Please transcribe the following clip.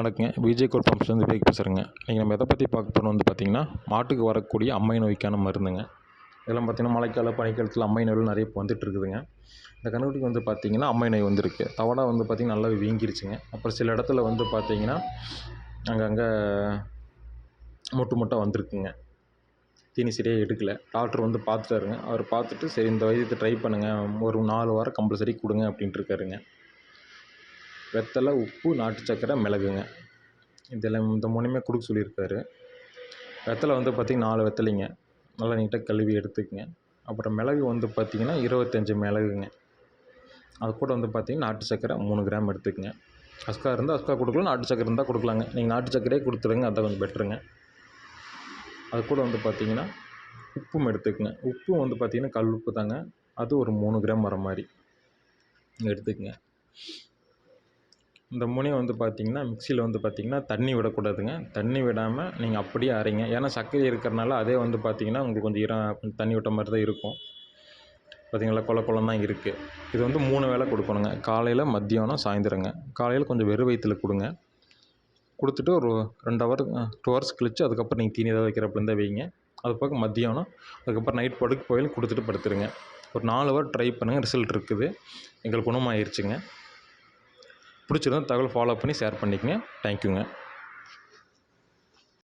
வணக்கங்க. விஜய் கோட் ஃபார்ம்ஸ்லேருந்து விவேக் பேசுகிறேங்க நீங்கள் நம்ம எதை பற்றி பார்க்க போகிறோம் வந்து பார்த்திங்கன்னா மாட்டுக்கு வரக்கூடிய அம்மை நோய்க்கான மருந்துங்க. இதெல்லாம் பார்த்திங்கன்னா மழைக்கால பனிக்காலத்தில் அம்மை நோய்கள் நிறைய இப்போ வந்துட்டு இருக்குதுங்க. இந்த கன்றுக்குட்டிக்கு வந்து பார்த்திங்கன்னா அம்மை நோய் வந்திருக்கு. தவடாக வந்து பார்த்திங்கன்னா நல்லாவே வீங்கிருச்சுங்க. அப்புறம் சில இடத்துல வந்து பார்த்திங்கன்னா அங்கங்கே மொட்டு மொட்டாக வந்திருக்குங்க. தீனி சரியாக எடுக்கலை. டாக்டர் வந்து பார்த்துட்டாருங்க அவர் பார்த்துட்டு சரி இந்த வைத்தியத்தை ட்ரை பண்ணுங்கள் ஒரு நாலு வாரம் கம்பல்சரி கொடுங்க அப்படின்ட்டு இருக்காருங்க. வெத்தலை உப்பு நாட்டு சக்கரை மிளகுங்க. இதெல்லாம் இந்த மூணுமே கொடுக்க சொல்லியிருக்காரு. வெத்தலை வந்து பார்த்திங்கன்னா நாலு வெத்தலைங்க. நல்லா நீட்டாக கழுவி எடுத்துக்கங்க. அப்புறம் மிளகு வந்து பார்த்திங்கன்னா இருபத்தஞ்சி மிளகுங்க. அது கூட வந்து பார்த்திங்கன்னா நாட்டு சக்கரை மூணு கிராம் எடுத்துக்கங்க. அஸ்கா இருந்தால் அஸ்கா கொடுக்கலாம் நாட்டு சக்கரை இருந்தால் கொடுக்கலாங்க. நீங்கள் நாட்டு சக்கரையே கொடுத்துருங்க அதான் கொஞ்சம் பெட்டருங்க. அது கூட வந்து பார்த்திங்கன்னா உப்பும் எடுத்துக்கங்க. உப்பும் வந்து பார்த்திங்கன்னா கல் உப்பு தாங்க. அது ஒரு மூணு கிராம் வர மாதிரி எடுத்துக்கங்க. இந்த மூணையும் வந்து பார்த்திங்கன்னா மிக்சியில் வந்து பார்த்திங்கன்னா தண்ணி விடக்கூடாதுங்க. தண்ணி விடாமல் நீங்கள் அப்படியே அரைங்க. ஏன்னா சர்க்கரை இருக்கிறனால அதே வந்து பார்த்திங்கன்னா உங்களுக்கு கொஞ்சம் ஈரம் கொஞ்சம் தண்ணி விட்ட மாதிரி தான் இருக்கும். பார்த்திங்களா? கொல குளம் தான் இருக்குது இது வந்து மூணு வேளை கொடுக்கணுங்க. காலையில் மத்தியானம் சாயந்தரங்க. காலையில் கொஞ்சம் வெறும் வயிற்றில் கொடுங்க. கொடுத்துட்டு ஒரு ரெண்டு ஹவர் டூ ஹவர்ஸ் கழிச்சு அதுக்கப்புறம் நீங்கள் தீனி ஏதாவது வைக்கிறப்ப இருந்தால் வைங்க. அது போக மத்தியானம் அதுக்கப்புறம் நைட் படுக்க போயிலும் கொடுத்துட்டு படுத்துருங்க. ஒரு நாலு ஹவர் ட்ரை பண்ணுங்கள் ரிசல்ட் இருக்குது. எங்களுக்கு குணமாயிருச்சுங்க. பிடிச்சிருந்தா தகவல் ஃபாலோ பண்ணி ஷேர் பண்ணிக்கங்க. தேங்க்யூங்க